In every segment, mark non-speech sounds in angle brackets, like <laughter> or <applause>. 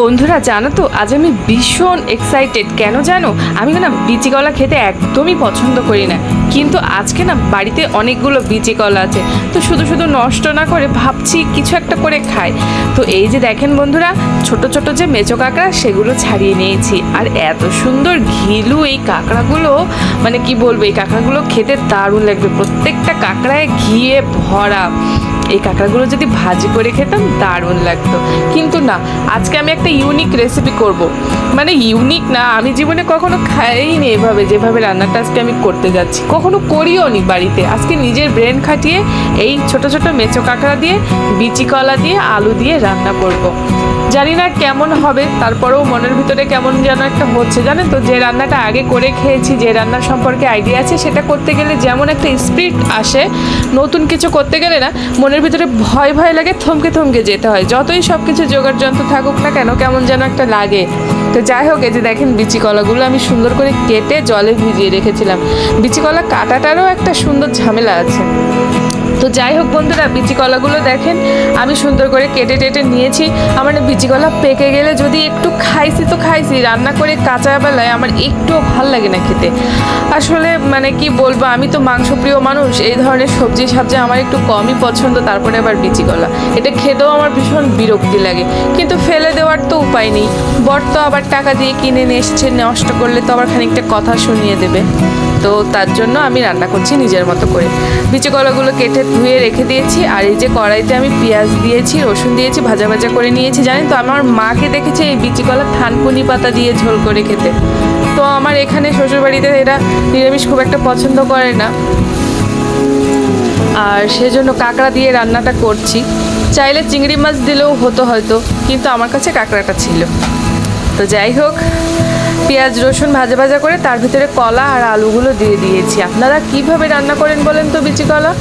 বন্ধুরা, জানো তো, আজ আমি ভীষণ এক্সাইটেড কেন জানো? আমি না বিচি কলা খেতে একদমই পছন্দ করি না। কিন্তু আজকে না বাড়িতে অনেকগুলো বিচি কলা আছে। তো শুধু শুধু নষ্ট না করে ভাবছি কিছু একটা করে খাই। তো এই যে দেখেন বন্ধুরা, ছোট ছোট যে মেচো কাঁকড়া, সেগুলো ছাড়িয়ে নিয়েছি। আর এত সুন্দর ঘিলু এই কাঁকড়াগুলো মানে কি বলব, এই কাঁকড়াগুলো খেতে দারুণ লাগবে। প্রত্যেকটা কাঁকড়ায় ঘিয়ে ভরা। এই কাঁকড়াগুলো যদি ভাজি করে খেতাম দারুণ লাগতো কিন্তু না, আজকে আমি একটা ইউনিক রেসিপি করব। মানে ইউনিক না, আমি জীবনে কখনো খাইনি এভাবে, যেভাবে রান্নাটা আজকে আমি করতে যাচ্ছি কখনো করিও নি বাড়িতে আজকে নিজের ব্রেন খাটিয়ে এই ছোট ছোট মেচো কাঁকড়া দিয়ে, বিচি কলা দিয়ে, আলু দিয়ে রান্না করব। জানি না কেমন হবে, তারপরেও মনের ভিতরে কেমন যেন একটা হচ্ছে জানেন তো, যে রান্নাটা আগে করে খেয়েছি, যে রান্নার সম্পর্কে আইডিয়া আছে, সেটা করতে গেলে যেমন একটা স্পিরিট আসে নতুন কিছু করতে গেলে না, মনের ভিতরে ভয় ভয় লাগে, থমকে থমকে যেতে হয়। যতই সব কিছু জোগাড় যন্ত্র থাকুক না কেন, কেমন যেন একটা লাগে। তো যাই হোক, এই যে দেখেন বিচি কলাগুলো আমি সুন্দর করে কেটে জলে ভিজিয়ে রেখেছিলাম। বিচি কলা কাটাটারও একটা সুন্দর ঝামেলা আছে। তো যাই হোক বন্ধুরা, বিচি কলাগুলো দেখেন, আমি সুন্দর করে কেটে টেটে নিয়েছি। আমার বিচি কলা পেকে গেলে যদি একটু খাইছি তো খাইছি, রান্না করে কাঁচা বেলায় আমার একটুও ভালো লাগে না খেতে। আসলে মানে কি বলব, আমি তো মাংসপ্রিয় মানুষ, এই ধরনের সবজি সবজি আমার একটু কমই পছন্দ, তারপরে আবার বিচি কলা। এটা খেতেও আমার ভীষণ বিরক্তি লাগে, কিন্তু ফেলে দেওয়ার তো উপায় নেই। বর তো আবার টাকা দিয়ে কিনে নিয়ে এসছে, নষ্ট করলে তো আবার খানিকটা কথা শুনিয়ে দেবে। তো তার জন্য আমি রান্না করছি নিজের মতো করে। বিচি কলাগুলো কেটে ধুয়ে রেখে দিয়েছি, আর এই যে কড়াইতে আমি পেঁয়াজ দিয়েছি, রসুন দিয়েছি, ভাজা ভাজা করে নিয়েছি, জানেন তো আমার মাকে দেখেছি এই বিচি কলা থানকুনি পাতা দিয়ে ঝোল করে খেতে। তো আমার এখানে শ্বশুরবাড়িতে এরা নিরামিষ খুব একটা পছন্দ করে না। আর সেজন্য কাঁকড়া দিয়ে রান্নাটা করছি। চাইলে চিংড়ি মাছ দিলেও হতো হয়তো, কিন্তু আমার কাছে কাঁকড়াটা ছিল। তো যাই হোক, পেঁয়াজ, রসুন ভাজা ভাজা করে তার ভিতরে কলা আর আলুগুলো দিয়ে দিয়েছি। আপনারা কীভাবে রান্না করেন বলেন তো বিচি কলা?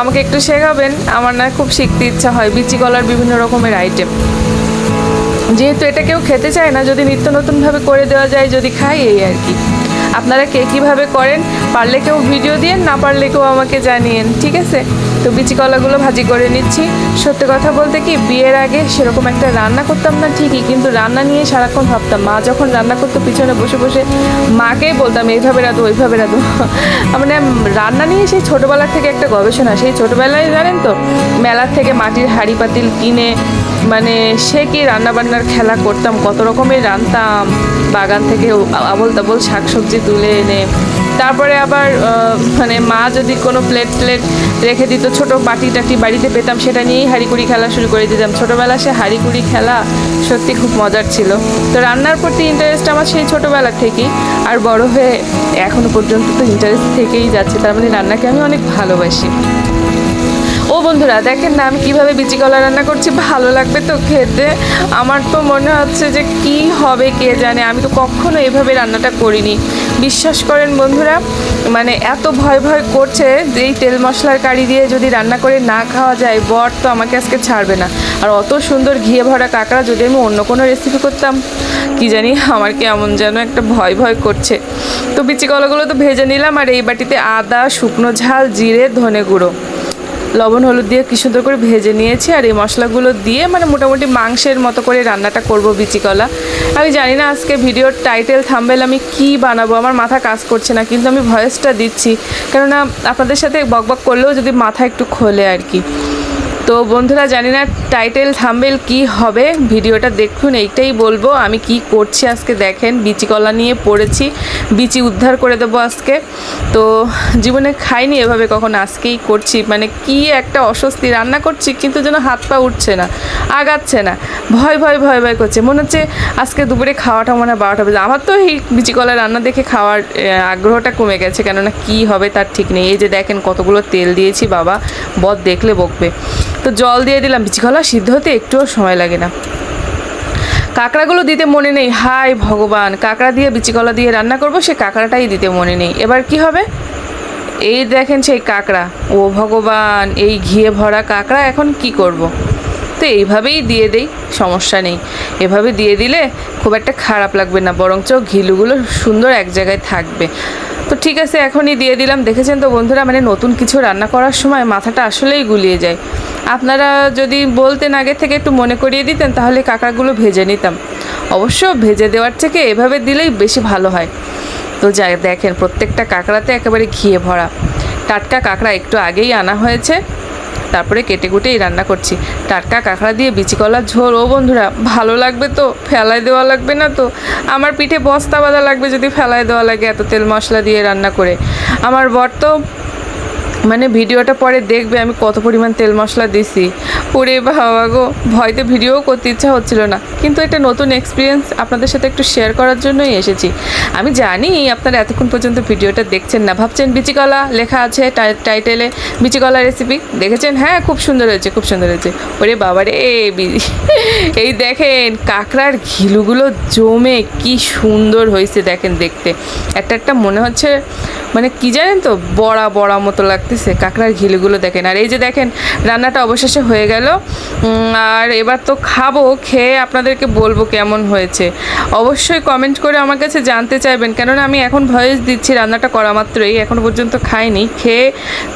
আমাকে একটু শেখাবেন। আমার না খুব শিখতে ইচ্ছা হয় বিচি কলার বিভিন্ন রকমের আইটেম যেহেতু এটা কেউ খেতে চায় না, যদি নিত্য নতুনভাবে করে দেওয়া যায়, যদি খাই এই আর কি। আপনারা কে কীভাবে করেন, পারলে কেউ ভিডিও দিয়েন, না পারলে কেউ আমাকে জানিয়েন, ঠিক আছে? তো বিচি কলাগুলো ভাজি করে নিচ্ছি। সত্যি কথা বলতে কি, বিয়ের আগে সেরকম একটা রান্না করতাম না ঠিকই, কিন্তু রান্না নিয়ে সারাক্ষণ ভাবতাম। মা যখন রান্না করতো, পিছনে বসে বসে মাকেই বলতাম, এইভাবে রাধো, ওইভাবে রাধো। <laughs> মানে রান্না নিয়ে সেই ছোটোবেলার থেকে একটা গবেষণা। সেই ছোটোবেলায় জানেন তো, মেলার থেকে মাটির হাঁড়ি পাতিল কিনে মানে সে কি রান্নাবান্নার খেলা করতাম, কত রকমের রান্তাম বাগান থেকে আবল তাবল শাকসবজি তুলে এনে তারপরে আবার মানে মা যদি কোনো প্লেট প্লেট রেখে দিত, ছোট বাটি টাটি বাড়িতে পেতাম, সেটা নিয়েই হাঁড়িকুড়ি খেলা শুরু করে দিতাম। ছোটোবেলা সে হাঁড়িকুড়ি খেলা সত্যি খুব মজার ছিল। তো রান্নার প্রতি ইন্টারেস্ট আমার সেই ছোটোবেলা থেকেই। আর বড় হয়ে এখনও পর্যন্ত তো ইন্টারেস্ট থেকেই যাচ্ছে। তার মানে রান্নাকে আমি অনেক ভালোবাসি। ও বন্ধুরা, দেখেন না আমি কীভাবে বিচি কলা রান্না করছি, ভালো লাগবে তো খেতে। আমার তো মনে হচ্ছে যে কি হবে কে জানে, আমি তো কখনো এভাবে রান্নাটা করিনি। বিশ্বাস করেন বন্ধুরা মানে এত ভয় ভয় করছে যে এই তেল মশলার কারি দিয়ে যদি রান্না করে না খাওয়া যায়, বর তো আমাকে আজকে ছাড়বে না। আর অত সুন্দর ঘিয়ে ভরা কাঁকড়া যদি আমি অন্য কোনো রেসিপি করতাম, কি জানি আমার কেমন যেন একটা ভয় ভয় করছে। তো বিচি কলাগুলো তো ভেজে নিলাম, আর এই বাটিতে আদা, শুকনো ঝাল, জিরে, ধনে গুঁড়ো। লবণ, হলুদ দিয়ে কি সুন্দর করে ভেজে নিয়েছি আর এই মশলাগুলো দিয়ে মানে মোটামুটি মাংসের মতো করে রান্নাটা করব বিচি কলা। আমি জানি না আজকে ভিডিওর টাইটেল থাম্বেল আমি কি বানাবো, আমার মাথা কাজ করছে না, কিন্তু আমি ভয়েসটা দিচ্ছি। কেননা আপনাদের সাথে বকবক করলেও যদি মাথা একটু খোলে আর কি। তো বন্ধুরা জানি না টাইটেল থাম্বেল কি হবে, ভিডিওটা দেখুন, এইটাই বলব, আমি কি করছি আজকে দেখেন, বিচি কলা নিয়ে পড়েছি, বিচি উদ্ধার করে দেবো আজকে। তো জীবনে খাইনি এভাবে কখন, আজকেই করছি মানে কি একটা অস্বস্তি, রান্না করছি, কিন্তু যেন হাত পা উঠছে না, আগাচ্ছে না, ভয় ভয় ভয় ভয় করছে, মনে হচ্ছে আজকে দুপুরে খাওয়াটা মনে হয় বারোটা বেজে, আমার তো এই বিচি কলা রান্না দেখে খাওয়ার আগ্রহটা কমে গেছে, কেননা কি হবে তার ঠিক নেই, এই যে দেখেন কতগুলো তেল দিয়েছি, বাবা বদ দেখলে বকবে। তো জল দিয়ে দিলাম, বিচি সিদ্ধ হতে একটুও সময় লাগে না। কাঁকড়াগুলো দিতে মনে নেই হাই ভগবান, কাঁকড়া দিয়ে, বিচি কলা দিয়ে রান্না করব, সে কাঁকড়াটাই দিতে মনে নেই। এবার কি হবে? এই দেখেন সেই কাঁকড়া, ও ভগবান, এই ঘিয়ে ভরা কাঁকড়া, এখন কি করব। তো এইভাবেই দিয়ে দেই, সমস্যা নেই। এভাবে দিয়ে দিলে খুব একটা খারাপ লাগবে না, বরঞ্চ ঘিলুগুলো সুন্দর এক জায়গায় থাকবে। তো ঠিক আছে, এখনই দিয়ে দিলাম। দেখেছেন তো বন্ধুরা মানে নতুন কিছু রান্না করার সময় মাথাটা আসলেই গুলিয়ে যায়। আপনারা যদি বলতেন আগে থেকে একটু মনে করিয়ে দিতেন, তাহলে কাকাগুলো ভেজে নিতাম। অবশ্য ভেজে দেওয়ার থেকে এভাবে দিলেই বেশি ভালো হয়। তো যাই, দেখেন প্রত্যেকটা কাঁকড়াতে একেবারে ঘিয়ে ভরা। টাটকা কাঁকড়া একটু আগেই আনা হয়েছে। তারপরে কেটে কুটেই রান্না করছি। টাটকা কাঁকড়া দিয়ে বিচি কলার ঝোল। ও বন্ধুরা, ভালো লাগবে তো? ফেলায় দেওয়া লাগবে না তো? আমার পিঠে বস্তা বাঁধা লাগবে যদি ফেলায় দেওয়া লাগে এত তেল মশলা দিয়ে রান্না করে। আমার বর তো মানে ভিডিওটা পরে দেখবে আমি কত পরিমাণ তেল মশলা দিছি। ওরে বাবা গো, ভয়তে ভিডিও করতে ইচ্ছা হচ্ছিল না। কিন্তু এটা নতুন এক্সপিরিয়েন্স আপনাদের সাথে একটু শেয়ার করার জন্যই এসেছি। আমি জানি আপনারা এতক্ষণ পর্যন্ত ভিডিওটা দেখছেন না। ভাবছেন বিচিকলা লেখা আছে টাই- টাইটেলে বিচিকলা রেসিপি দেখেছেন? হ্যাঁ খুব সুন্দর হয়েছে, খুব সুন্দর হয়েছে। ওরে বাবারে বি- <laughs> এই দেখেন, কাঁকড়ার ঘিলুগুলো জমে কি সুন্দর হয়েছে দেখেন দেখতে। একটা একটা মনে হচ্ছে মানে কি জানেন তো, বড়া বড়া মতো লাগতেছে কাঁকড়ার ঘিলুগুলো দেখেন। আর এই যে দেখেন, রান্নাটা অবশেষে হয়ে গেল। উম, আর এবার তো খাব খেয়ে আপনাদেরকে বলব কেমন হয়েছে। অবশ্যই কমেন্ট করে আমার কাছে জানতে চাইবেন কেননা আমি এখন ভয়েস দিচ্ছি রান্নাটা করা মাত্রই এখনও পর্যন্ত খাইনি খেয়ে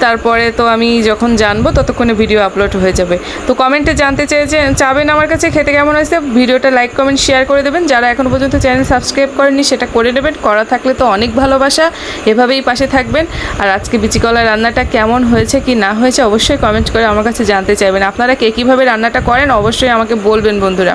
তারপরে তো আমি যখন জানব ততক্ষণে ভিডিও আপলোড হয়ে যাবে। তো কমেন্টে জানতে চেয়েছে চাবেন আমার কাছে খেতে কেমন হয়েছে? ভিডিওটা লাইক কমেন্ট শেয়ার করে দেবেন। যারা এখন পর্যন্ত চ্যানেল সাবস্ক্রাইব করেননি সেটা করে নেবেন। করা থাকলে তো অনেক ভালোবাসা এভাবেই পাশে থাকবেন। আর আজকে বিচিকলা রান্নাটা কেমন হয়েছে কি না হয়েছে অবশ্যই কমেন্ট করে আমার কাছে জানতে চাইবেন। আপনারা কে কীভাবে রান্নাটা করেন অবশ্যই আমাকে বলবেন বন্ধুরা।